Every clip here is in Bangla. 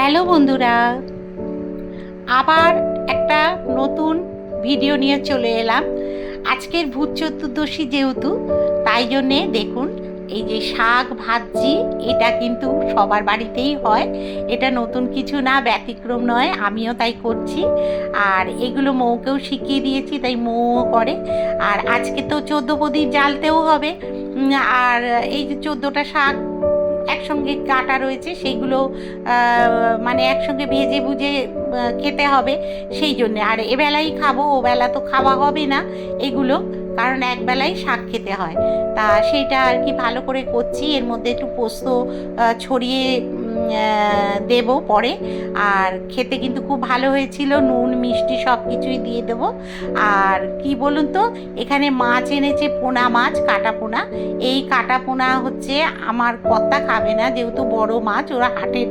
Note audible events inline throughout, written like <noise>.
হ্যালো বন্ধুরা। আবার একটা নতুন ভিডিও নিয়ে চলে এলাম। আজকের ভূত চতুর্দশী যেহেতু, তাই জন্যে দেখুন, এই যে শাক ভাজি, এটা কিন্তু সবার বাড়িতেই হয়। এটা নতুন কিছু না, ব্যতিক্রম নয়, আমিও তাই করছি। আর এগুলো মৌকেও শিখিয়ে দিয়েছি, তাই মৌও করে। আর আজকে তো চোদ্দ প্রদীপ জ্বালতেও হবে। আর এই যে চোদ্দোটা শাক একসঙ্গে কাটা রয়েছে, সেইগুলো মানে একসঙ্গে ভেজে বুঝে খেতে হবে সেই জন্যে। আর এবেলাই খাব ওবেলা বেলা তো খাওয়া হবে না এগুলো, কারণ একবেলাই শাক খেতে হয়। তা সেইটা আর কি ভালো করে করছি, এর মধ্যে একটু পোস্ত ছড়িয়ে দেবো পরে। আর খেতে কিন্তু খুব ভালো হয়েছিল, নুন, মিষ্টি সব কিছুই দিয়ে দেবো। আর কি বলুন তো, এখানে মাছ এনেছে পোনা মাছ, কাটা পোনা। এই কাটা পোনা হচ্ছে আমার কর্তা খাবে না, যেহেতু বড় মাছ, ওরা হার্টের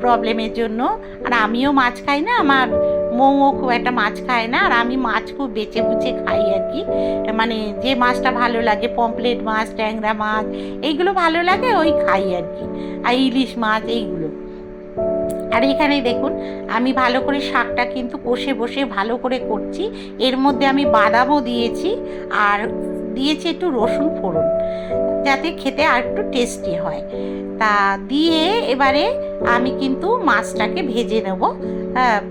প্রবলেমের জন্য। আর আমিও মাছ খাই না, আমার মৌও খুব একটা মাছ খায় না, আর আমি মাছ খুব বেছে বুঝে খাই আর কি। মানে যে মাছটা ভালো লাগে পমপ্লেট মাছ, ট্যাংরা মাছ, এইগুলো ভালো লাগে, ওই খাই আর কি। আর ইলিশ মাছ, এইগুলো। আর এখানে দেখুন, আমি ভালো করে শাকটা কিন্তু কষে বসে ভালো করে করছি। এর মধ্যে আমি বাদামও দিয়েছি, আর দিয়েছি একটু রসুন ফোড়ন, যাতে খেতে আর একটু টেস্টি হয়। তা দিয়ে এবারে আমি কিন্তু মাছটাকে ভেজে নেব।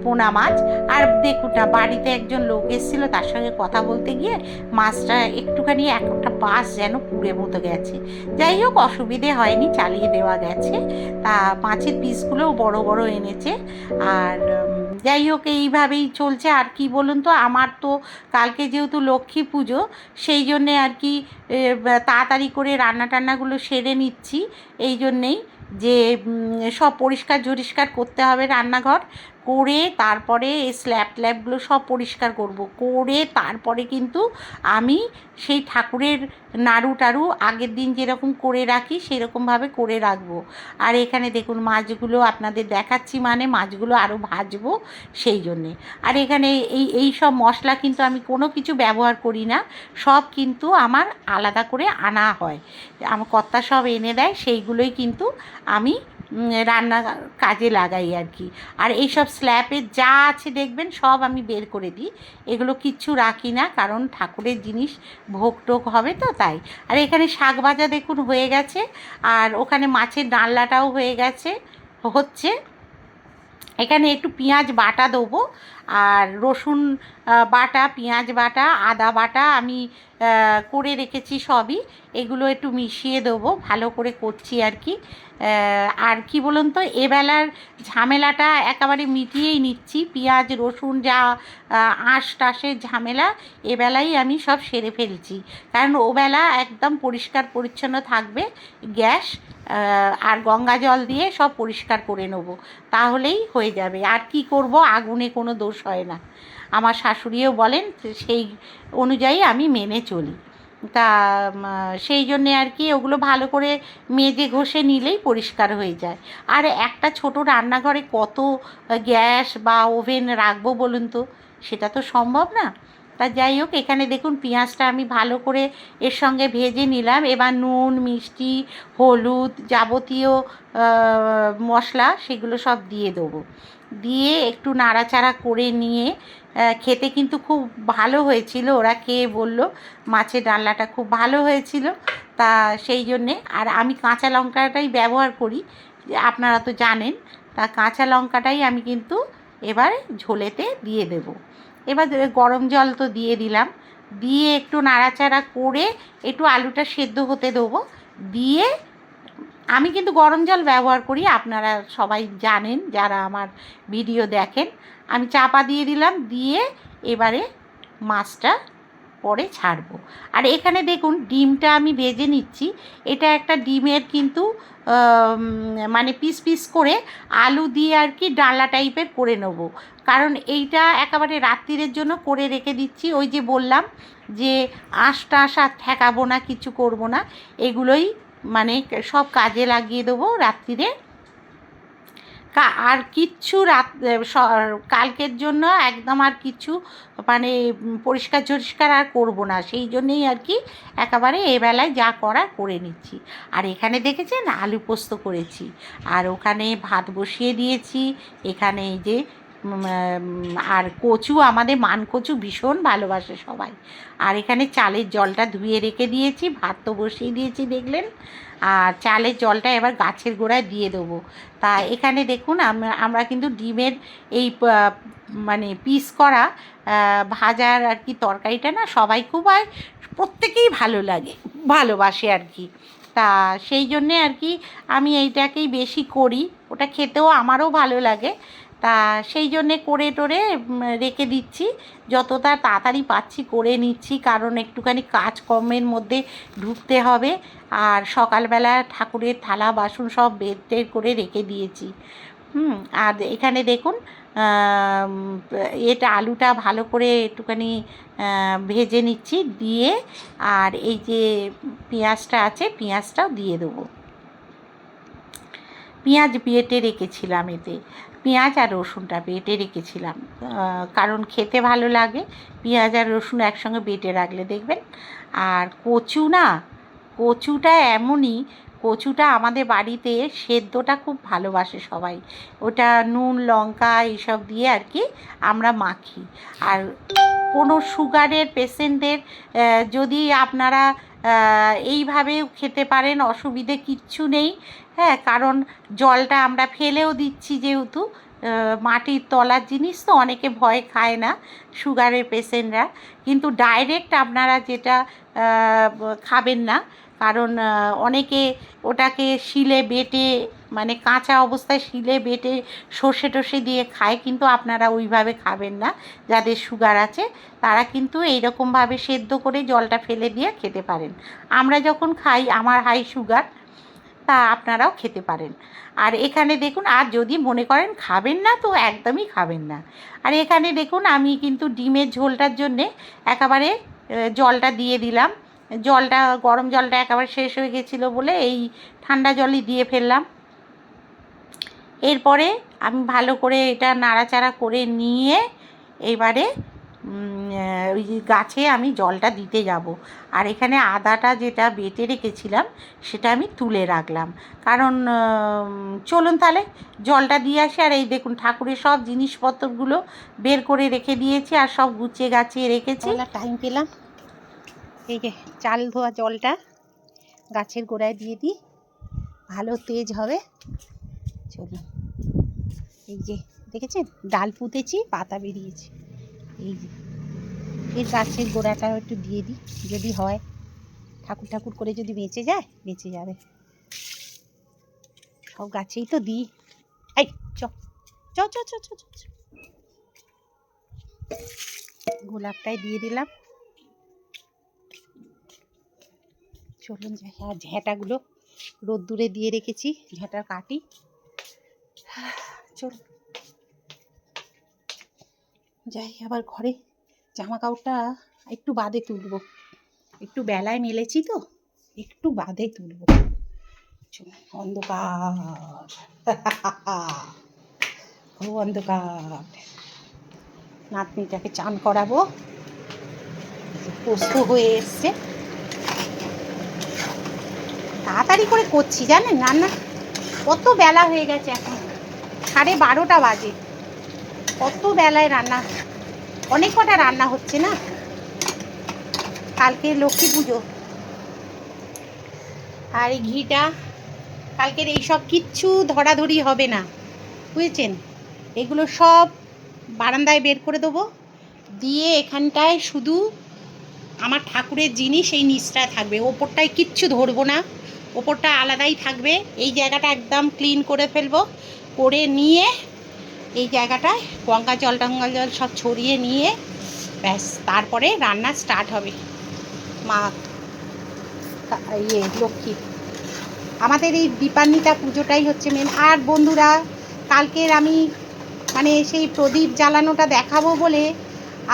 পোনা মাছ। আর দেখুন না, বাড়িতে একজন লোক এসেছিল, তার সঙ্গে কথা বলতে গিয়ে মাছটা একটুখানি একটা পাশ যেন পুড়ে মতো গেছে। যাই হোক, অসুবিধে হয়নি, চালিয়ে দেওয়া গেছে। তা মাছের পিসগুলোও বড় বড় এনেছে। আর যাই হোক, এইভাবেই চলছে। আর কি বলুন তো, আমার তো কালকে যেহেতু লক্ষ্মী পুজো, সেই জন্যে আর কি তাড়াতাড়ি করে রান্না টান্নাগুলো সেরে নিচ্ছি। এই জন্যেই যে সব পরিষ্কার ঝরিষ্কার করতে হবে রান্নাঘর। করে তারপরে এই স্ল্যাব ট্ল্যাবগুলো সব পরিষ্কার করব। করে তারপরে কিন্তু আমি সেই ঠাকুরের নাড়ু টাড়ু আগের দিন যেরকম করে রাখি, সেরকমভাবে করে রাখব। আর এখানে দেখুন মাছগুলো আপনাদের দেখাচ্ছি মানে মাছগুলো আরও ভাজবো সেই জন্যে। আর এখানে এই এই সব মশলা কিন্তু আমি কোনো কিছু ব্যবহার করি না, সব কিন্তু আমার আলাদা করে আনা হয়। আমার কর্তা সব এনে দেয়, সেইগুলোই কিন্তু আমি রান্না কাজে লাগাই আর কি। আর এই সব স্ল্যাপে যা আছে দেখবেন, সব আমি বের করে দিই। এগুলো কিচ্ছু রাখি না, কারণ ঠাকুরের জিনিস ভোগ টোক হবে তো তাই। আর এখানে শাক ভাজা দেখুন হয়ে গেছে, আর ওখানে মাছের ডালনাটাও হয়ে গেছে, হচ্ছে। এখানে একটু পেঁয়াজ বাটা দেবো আর রসুন বাটা, পেঁয়াজ বাটা, আদা বাটা আমি করে রেখেছি সবই। এগুলো একটু মিশিয়ে দেবো, ভালো করে করছি আর কি। আর কি বলুন তো, এবেলার ঝামেলাটা একেবারে মিটিয়েই নিচ্ছি। পেঁয়াজ, রসুন যা আঁশ টাশের ঝামেলা, এবেলাই আমি সব সেরে ফেলছি। কারণ ওবেলা একদম পরিষ্কার পরিচ্ছন্ন থাকবে গ্যাস আর গঙ্গা জল দিয়ে সব পরিষ্কার করে নেব। তাহলেই হয়ে যাবে। আর কি করব, আগুনে কোনো দোষ হয় না। আমার শাশুড়িও বলেন সেই অনুযায়ী আমি মেনে চলি। তা সেই জন্যে আর কি ওগুলো ভালো করে মেজে ঘষে নিলেই পরিষ্কার হয়ে যায়। আর একটা ছোট রান্নাঘরে কত গ্যাস বা ওভেন রাখব বলুন তো, সেটা তো সম্ভব না। তা যাই হোক, এখানে দেখুন পেঁয়াজটা আমি ভালো করে এর সঙ্গে ভেজে নিলাম। এবার নুন, মিষ্টি, হলুদ যাবতীয় মশলা সেগুলো সব দিয়ে দেবো। দিয়ে একটু নাড়াচাড়া করে নিয়ে খেতে কিন্তু খুব ভালো হয়েছিল। ওরা খেয়ে বলল মাছের ডালনাটা খুব ভালো হয়েছিল। তা সেই জন্যে, আর আমি কাঁচা লঙ্কাটাই ব্যবহার করি, আপনারা তো জানেন। তা কাঁচা লঙ্কাটাই আমি কিন্তু এবার ঝোলেতে দিয়ে দেব। এবার গরম জল তো দিয়ে দিলাম। দিয়ে একটু নাড়াচাড়া করে একটু আলুটা সেদ্ধ হতে দেবো। দিয়ে আমি কিন্তু গরম জল ব্যবহার করি, আপনারা সবাই জানেন, যারা আমার ভিডিও দেখেন। আমি চাপা দিয়ে দিলাম, দিয়ে এবারে মাছটা পরে ছাড়বো। আর এখানে দেখুন, ডিমটা আমি ভেজে নিচ্ছি। এটা একটা ডিমের কিন্তু মানে পিস পিস করে আলু দিয়ে আর কি ডালা টাইপের করে নেব। কারণ এইটা একেবারে রাত্রিরের জন্য করে রেখে দিচ্ছি। ওই যে বললাম যে আঁশটা আঁশ ঠেকাবো না, কিছু করব না। এগুলোই মানে সব কাজে লাগিয়ে দেবো রাত্রিরে। আর কিচ্ছু রাত কালকের জন্য একদম আর কিছু মানে পরিষ্কার ঝরিষ্কার আর করব না। সেই জন্যেই আর কি একেবারে এবেলায় যা করার করে নিচ্ছি। আর এখানে দেখেছেন? আলু পোস্ত করেছি। আর ওখানে ভাত বসিয়ে দিয়েছি। এখানে এই যে আর কচু, আমাদের মান কচু ভীষণ ভালোবাসে সবাই। আর এখানে চালের জলটা ধুয়ে রেখে দিয়েছি, ভাত তো বসিয়ে দিয়েছি, দেখলেন? আর চালের জলটা এবার গাছের গোড়ায় দিয়ে দেবো। তা এখানে দেখুন আমরা কিন্তু ডিমের এই মানে পিস করা ভাজার আর কি তরকারিটা না সবাই খুব হয় প্রত্যেকেই ভালো লাগে, ভালোবাসে আর কি। তা সেই জন্যে আর কি আমি এইটাকেই বেশি করি, ওটা খেতেও আমারও ভালো লাগে। তা সেই জন্যে করে টোরে রেখে দিচ্ছি। যতটা তাড়াতাড়ি পাচ্ছি করে নিচ্ছি, কারণ একটুখানি কাজকর্মের মধ্যে ঢুকতে হবে। আর সকালবেলা ঠাকুরের থালা, বাসন সব বের করে রেখে দিয়েছি। হুম, আর এখানে দেখুন এটা আলুটা ভালো করে একটুখানি ভেজে নিচ্ছি, দিয়ে আর এই যে পেঁয়াজটা আছে, পেঁয়াজটাও দিয়ে দেবো। পেঁয়াজ বেটে রেখেছিলাম এতে। পেঁয়াজ আর রসুনটা বেটে রেখেছিলাম। কারণ খেতে ভালো লাগে, পেঁয়াজ আর রসুন একসঙ্গে বেটে রাখলে দেখবেন। আর কচু না, কচুটা এমনই, কচুটা আমাদের বাড়িতে সেদ্ধটা খুব ভালোবাসে সবাই। ওটা নুন, লঙ্কা এইসব দিয়ে আর কি আমরা মাখি। আর কোনো সুগারের পেশেন্টদের যদি আপনারা এইভাবেও খেতে পারেন, অসুবিধে কিচ্ছু নেই। হ্যাঁ কারণ জলটা আমরা ফেলেও দিচ্ছি যেহেতু মাটির তলার জিনিস তো অনেকে ভয় খায় না সুগারের পেশেন্টরা কিন্তু ডাইরেক্ট আপনারা যেটা খাবেন না কারণ অনেকে ওটাকে শিলে বেটে মানে কাঁচা অবস্থায় শিলে বেটে সর্ষে টর্ষে দিয়ে খায়, কিন্তু আপনারা ওইভাবে খাবেন না। যাদের সুগার আছে, তারা কিন্তু এইরকমভাবে সেদ্ধ করে জলটা ফেলে দিয়ে খেতে পারেন। আমরা যখন খাই, আমার হাই সুগার তা আপনারাও খেতে পারেন। আর এখানে দেখুন, আর যদি মনে করেন খাবেন না, তো একদমই খাবেন না। আর এখানে দেখুন, আমি কিন্তু ডিমের ঝোলটার জন্যে একেবারে জলটা দিয়ে দিলাম। জলটা, গরম জলটা একেবারে শেষ হয়ে গেছিল বলে এই ঠান্ডা জলই দিয়ে ফেললাম। এরপরে আমি ভালো করে এটা নাড়াচাড়া করে নিয়ে এবারে ওই গাছে আমি জলটা দিতে যাব। আর এখানে আদাটা যেটা বেটে রেখেছিলাম সেটা আমি তুলে রাখলাম। কারণ চলুন তাহলে জলটা দিয়ে আসি। আর এই দেখুন ঠাকুরের সব জিনিসপত্রগুলো বের করে রেখে দিয়েছি আর সব গুছিয়ে গাছিয়ে রেখেছি। টাইম পেলাম। এই যে চাল ধোয়া জলটা গাছের গোড়ায় দিয়ে দিই। ভালো তেজ হবে। চলুন এই যে দেখেছেন? ডাল পুঁতেছি পাতা বেরিয়েছে। এই যে। এই গাছের গোড়াটাও একটু দিয়ে দিই যদি হয়। ঠাকুর ঠাকুর করে যদি বেঁচে যায় বেঁচে যাবে। সব গাছেই তো দিই। এই চ চ চ চ, চ। গোলাপটাই দিয়ে দিলাম। চলুন আর ঝ্যাঁটাগুলো রোদ্দুরে দিয়ে রেখেছি ঝ্যাঁটা কাটি। চল যাই, আবার ঘরে জামা কাপড়টা একটু বাদে তুলবো। একটু বেলায় মেলেছি তো, একটু বাদে তুলবো। অন্ধকার। <laughs> খুব অন্ধকার। নাতনিটাকে চান করাবো। পোস্ত হয়ে এসছে। তাড়াতাড়ি করে করছি, জানেন? রান্না কত বেলা হয়ে গেছে এখন। সাড়ে বারোটা বাজে। কত বেলায় রান্না, অনেক কটা রান্না হচ্ছে না? কালকে লক্ষ্মী পুজো। আর এই ঘিটা, কালকের এইসব কিচ্ছু ধরাধরি হবে না। বুঝেছেন? এগুলো সব বারান্দায় বের করে দেবো। দিয়ে এখানটায় শুধু আমার ঠাকুরের জিনিস এই নিচটায় থাকবে। ওপরটায় কিচ্ছু ধরবো না। ওপরটা আলাদাই থাকবে। এই জায়গাটা একদম ক্লিন করে ফেলব। করে নিয়ে এই জায়গাটায় গঙ্গা জল, টঙ্গা জল সব ছড়িয়ে নিয়ে ব্যাস, তারপরে রান্না স্টার্ট হবে। মা ইয়ে লক্ষ্মী। আমাদের এই দীপান্বিতা পুজোটাই হচ্ছে মেন আর বন্ধুরা, কালকের আমি মানে সেই প্রদীপ জ্বালানোটা দেখাবো বলে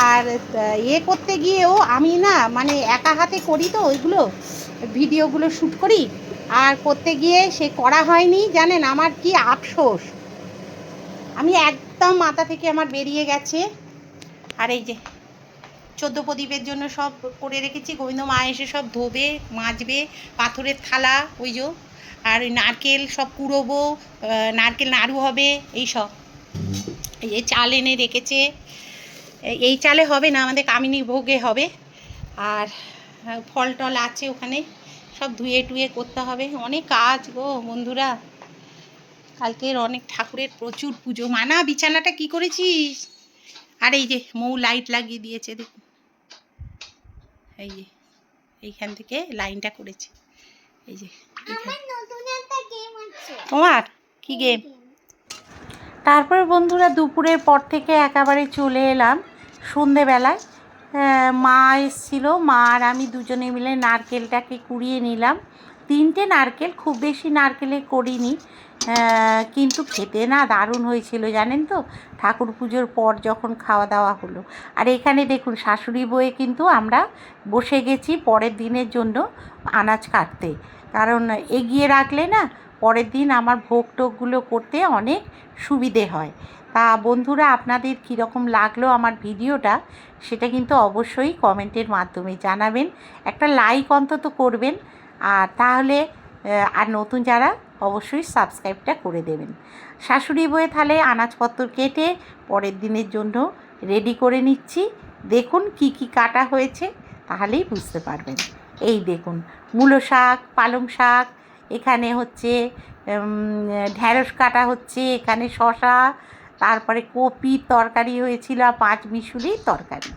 আর ইয়ে করতে গিয়েও আমি না মানে একা হাতে করি তো ওইগুলো, ভিডিওগুলো শ্যুট করি। আর করতে গিয়ে সে করা হয়নি, জানেন আমার কি আফসোস। আমি একদম মাথা থেকে আমার বেরিয়ে গেছে। আর এই যে, চোদ্দ প্রদীপের জন্য সব করে রেখেছি, গোবিন্দ মা এসে সব ধোবে, মাজবে, পাথরের থালা, ওই যে। আর ওই নারকেল সব কুড়োবো নারকেল নাড়ু হবে, এই সব। এই যে চাল এনে রেখেছে। এই- চালে হবে না আমাদের কামিনী ভোগে হবে। আর ফল টল আছে ওখানে সব ধুয়ে টুয়ে করতে হবে। অনেক কাজ গো বন্ধুরা। কালকের অনেক ঠাকুরের প্রচুর পুজো। মানা বিছানাটা কি করেছিস? আর এই যে মৌ লাইট লাগিয়ে দিয়েছে দেখুন। এই যে এইখান থেকে লাইনটা করেছে। এই যে তোমার? কি গেম তারপর বন্ধুরা দুপুরের পর থেকে একেবারে চলে এলাম সন্ধেবেলায়। মা এসছিল, মা আর আমি দুজনে মিলে নারকেলটাকে কুড়িয়ে নিলাম। তিনটে নারকেল, খুব বেশি নারকেলে করিনি কিন্তু খেতে না দারুণ হয়েছিল, জানেন তো? ঠাকুর পুজোর পর যখন খাওয়া দাওয়া হলো। আর এখানে দেখুন, শাশুড়ি বয়ে কিন্তু আমরা বসে গেছি পরের দিনের জন্য আনাজ কাটতে। কারণ এগিয়ে রাখলে না পরের দিন আমার ভোগ টোগগুলো করতে অনেক সুবিধে হয়। তা বন্ধুরা, আপনাদের কীরকম লাগল আমার ভিডিওটা? সেটা কিন্তু অবশ্যই কমেন্টের মাধ্যমে জানাবেন। একটা লাইক অন্তত করবেন। আর তাহলে আর নতুন যারা, অবশ্যই সাবস্ক্রাইবটা করে দেবেন। শাশুড়ি বয়ে তাহলে আনাজপত্র কেটে পরের দিনের জন্য রেডি করে নিচ্ছি। দেখুন কি কি কাটা হয়েছে, তাহলেই বুঝতে পারবেন। এই দেখুন, মূলো শাক, পালং শাক এখানে হচ্ছে ঢ্যাঁড়স কাটা হচ্ছে এখানে শশা তারপরে কপির তরকারি হয়েছিল পাঁচ মিশুলির তরকারি।